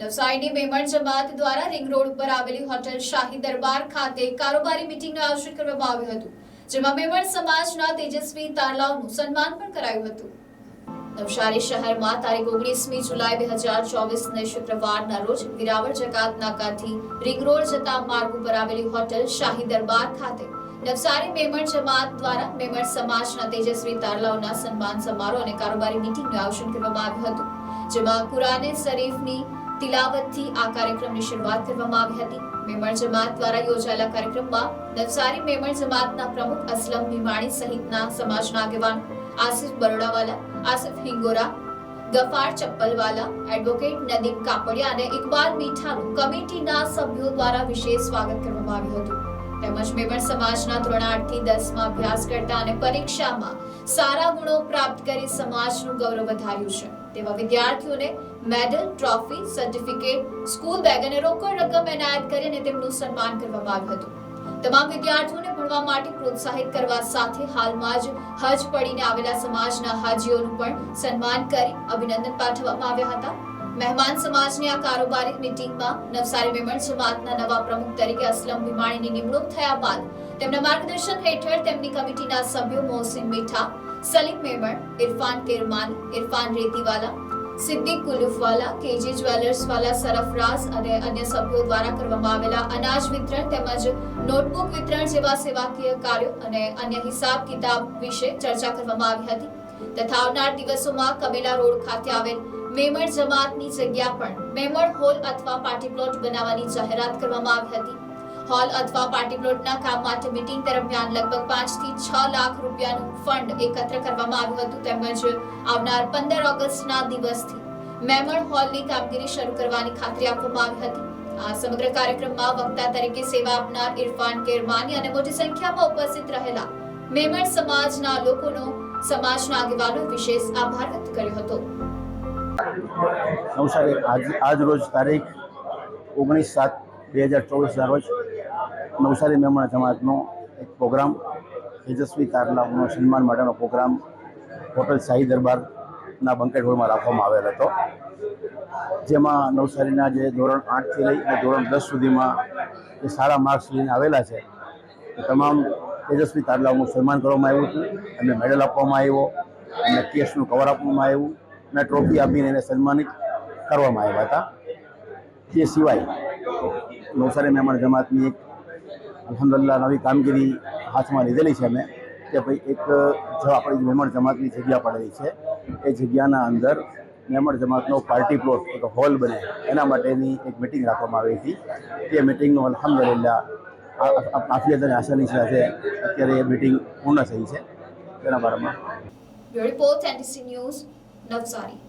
નવસારીની મેમણ જમાત દ્વારા ring road ઉપર આવેલી હોટેલ શાહી દરબાર ખાતે કારોબારી મીટિંગનું આયોજન કરવામાં આવ્યું હતું, જેમાં મેમણ સમાજના તેજસ્વી તારલાઓનું સન્માન પણ કરાયું હતું. નવસારી શહેરમાં તારીખ ઓગણીસમી જુલાઈ બે હજાર ચોવીસને શુક્રવારના રોજ વિરાવળ જકાત નાકાથી રિંગ રોડ જતા માર્ગ ઉપર આવેલી હોટેલ શાહી દરબાર ખાતે નવસારી મેમણ જમાત દ્વારા મેમણ સમાજના તેજસ્વી તારલાઓના સન્માન સમારોહ અને કારોબારી મીટિંગનું આયોજન કરવામાં આવ્યું હતું, જેમાં કુરાને શરીફની તિલાવતથી આ કાર્યક્રમની શરૂઆત કરવામાં આવી હતી. મેમણ જમાત દ્વારા યોજાયેલા કાર્યક્રમમાં નવસારી મેમણ જમાતના પ્રમુખ અસલમ ભીમાણી સહિતના સમાજના આગેવાનો આસિફ બરોડાવાલા, આસિફ હિંગોરા, ગફાર ચપ્પલવાલા, એડવોકેટ નદીમ કાપડિયા અને ઇકબાલ મીઠાનું કમિટીના સભ્યો દ્વારા વિશેષ સ્વાગત કરવામાં આવ્યું હતું. તેમજ મેમણ સમાજના ધોરણ આઠથી દસમાં અભ્યાસ કરતા અને પરીક્ષામાં સારા ગુણો પ્રાપ્ત કરી સમાજનું ગૌરવ વધાર્યું છે. તેવા વિદ્યાર્થીઓને medal, trophy certificate school bag અને રોકડ રકમ એનાયત કરી અને તેમનું સન્માન કરવામાં આવ્યું હતું. તમામ વિદ્યાર્થીઓને ભણવા માટે પ્રોત્સાહિત કરવા સાથે હાલમાં જ હજ પડીને આવેલા સમાજના હાજીઓનું પણ સન્માન કરી અભિનંદન પાઠવવામાં આવ્યા હતા. મહેમાન સમાજની આ કારોબારી મીટિંગમાં નવસારી મેમણ સમાજના નવા પ્રમુખ તરીકે અસલમ ભીમાણીની નિમણૂક થયા બાદ તેમના માર્ગદર્શન હેઠળ તેમની કમિટીના સભ્યો મોહસિન મીઠા સલીમ મેમણ ઇરફાન કિરમાન ઇરફાન રેતીવાલા સિદ્દીક કુલુફવાલા કેજી જ્વેલર્સ વાલા સરફરાઝ અને અન્ય સભ્યો દ્વારા કરવામાં આવેલા અનાજ વિતરણ તેમજ નોટબુક વિતરણ જેવા સેવાકીય કાર્યો અને અન્ય હિસાબ કિતાબ વિશે ચર્ચા કરવામાં આવી હતી. તથા આવનાર દિવસોમાં કબેલા રોડ ખાતે આવેલ મેમણ જમાતની જગ્યા પણ મેમણ હોલ અથવા પાર્ટી પ્લોટ બનાવવાની જાહેરાત કરવામાં આવી હતી. હોલ અથવા પાર્ટી પ્લોટના કામ માટે મીટિંગ દરમિયાન લગભગ પાંચથી છ લાખ રૂપિયાનું ફંડ એકત્ર કરવામાં આવ્યું હતું તેમજ આવનાર પંદર ઓગસ્ટના દિવસથી મેમણ હોલની કામગીરી શરૂ કરવાની ખાતરી આપવામાં આવી હતી. આ સમગ્ર કાર્યક્રમમાં વક્તા તરીકે સેવા આપનાર ઇરફાન કેરમાની અને મોટી સંખ્યામાં ઉપસ્થિત રહેલા મેમણ સમાજના લોકોનો, સમાજના આગેવાનો વિશેષ આભાર વ્યક્ત કર્યો હતો. નવસારી આજ આજ રોજ તારીખ ઓગણીસ સાત બે હજાર ચોવીસના રોજ નવસારી મેમણા જમાતનો એક પ્રોગ્રામ, તેજસ્વી તારલાઓનો સન્માન માટેનો પ્રોગ્રામ હોટલ શાહી દરબારના બંકેટ હોલમાં રાખવામાં આવેલ હતો. જેમાં નવસારીના જે ધોરણ આઠથી લઈ અને ધોરણ દસ સુધીમાં જે સારા માર્ક્સ લઈને આવેલા છે, એ તમામ તેજસ્વી તારલાઓનું સન્માન કરવામાં આવ્યું હતું. અને મેડલ આપવામાં આવ્યો અને કેસનું કવર આપવામાં આવ્યું અને ટ્રોફી આપીને એને સન્માનિત કરવામાં આવ્યા હતા. તે સિવાય નવસારી મહેમાન જમાતની એક અલહમદુલિલ્લાહ, નવી કામગીરી હાથમાં લીધેલી છે અમે કે ભાઈ એક, જો આપણી મેમણ જમાતની જગ્યા પડેલી છે, એ જગ્યાના અંદર મેમણ જમાતનો પાર્ટી પ્લોટ, એક હોલ બને, એના માટેની એક મિટિંગ રાખવામાં આવી હતી. તે મિટિંગનો અલહમદુલિલ્લા આફિયત અને આસાની સાથે અત્યારે એ મિટિંગ પૂર્ણ થઈ છે. તેના બારામાં રિપોર્ટ એનડીસી ન્યૂઝ નવસારી